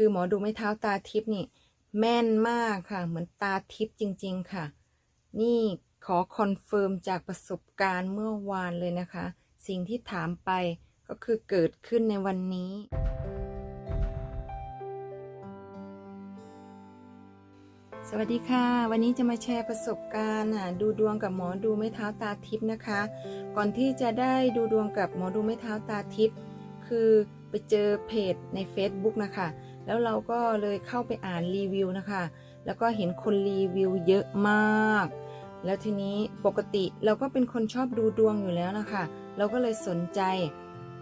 คือหมอดูไม่เท้าตาทิพย์นี่ แม่นมากค่ะ เหมือนตาทิพย์จริง ๆ ค่ะ นี่ขอคอนเฟิร์มจากประสบการณ์เมื่อวานเลยนะคะ สิ่งที่ถามไปก็คือเกิดขึ้นในวันนี้ สวัสดีค่ะ วันนี้จะมาแชร์ประสบการณ์ดูดวงกับหมอดูไม่เท้าตาทิพย์นะคะ ก่อนที่จะได้ดูดวงกับหมอดูไม่เท้าตาทิพย์คือไปเจอเพจใน Facebook นะคะ แล้วเราก็เลยเข้าไปอ่านรีวิวนะคะ แล้วก็เห็นคนรีวิวเยอะมาก แล้วทีนี้ปกติเราก็เป็นคนชอบดูดวงอยู่แล้วนะคะ เราก็เลยสนใจ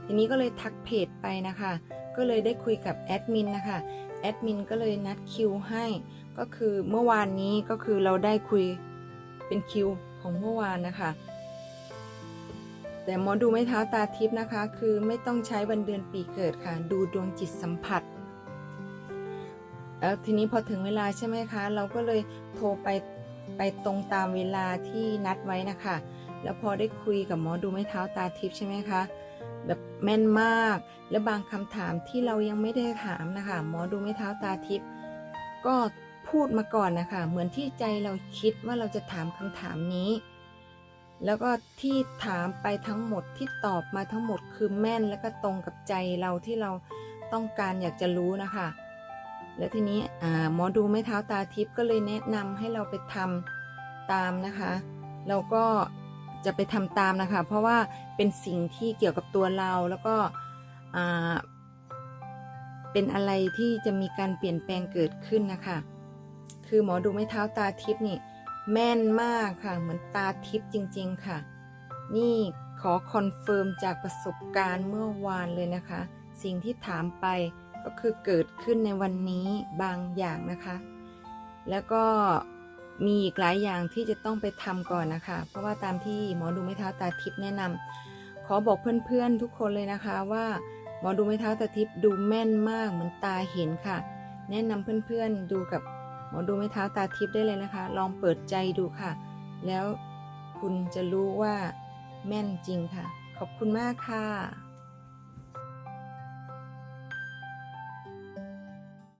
ทีนี้ก็เลยทักเพจไปนะคะ ก็เลยได้คุยกับแอดมินนะคะ แอดมินก็เลยนัดคิวให้ ก็คือเมื่อวานนี้ก็คือเราได้คุยเป็นคิวของเมื่อวานนะคะแต่หมอดูไม่เท้าตาทิพย์นะคะ คือไม่ต้องใช้วันเดือนปีเกิดค่ะ ดูดวงจิตสัมผัส แล้วทีนี้พอถึงเวลาใช่ไหมคะ เราก็เลยโทรไปไปตรงตามเวลาที่นัดไว้นะคะ แล้วพอได้คุยกับหมอดูไม่เท้าตาทิพย์ใช่ไหมคะ แบบแม่นมาก และบางคำถามที่เรายังไม่ได้ถามนะคะ หมอดูไม่เท้าตาทิพย์ก็พูดมาก่อนนะคะ เหมือนที่ใจเราคิดว่าเราจะถามคำถามนี้ แล้วก็ที่ถามไปทั้งหมดที่ตอบมาทั้งหมดคือแม่นและก็ตรงกับใจเราที่เราต้องการอยากจะรู้นะคะ แล้วทีนี้หมอดูไม่เท้าตาทิพย์ก็เลยแนะนำให้เราไปทำตามนะคะเราก็จะไปทำตามนะคะ เพราะว่าเป็นสิ่งที่เกี่ยวกับตัวเราแล้วก็เป็นอะไรที่จะมีการเปลี่ยนแปลงเกิดขึ้นนะคะ คือหมอดูไม่เท้าตาทิพย์นี่แม่นมากค่ะ เหมือนตาทิพย์จริง ๆค่ะ นี่ขอคอนเฟิร์มจากประสบการณ์เมื่อวานเลยนะคะ สิ่งที่ถามไป ก็คือเกิดขึ้นในวันนี้บางอย่างนะคะ แล้วก็มีอีกหลายอย่างที่จะต้องไปทำก่อนนะคะ เพราะว่าตามที่หมอดูไม่เท้าตาทิพย์แนะนำขอบอกเพื่อนๆทุกคนเลยนะคะว่าหมอดูไม่เท้าตาทิพย์ดูแม่นมากเหมือนตาเห็นค่ะ แนะนำเพื่อนๆดูกับหมอดูไม่เท้าตาทิพย์ได้เลยนะคะ ลองเปิดใจดูค่ะ แล้วคุณจะรู้ว่าแม่นจริงค่ะ ขอบคุณมากค่ะ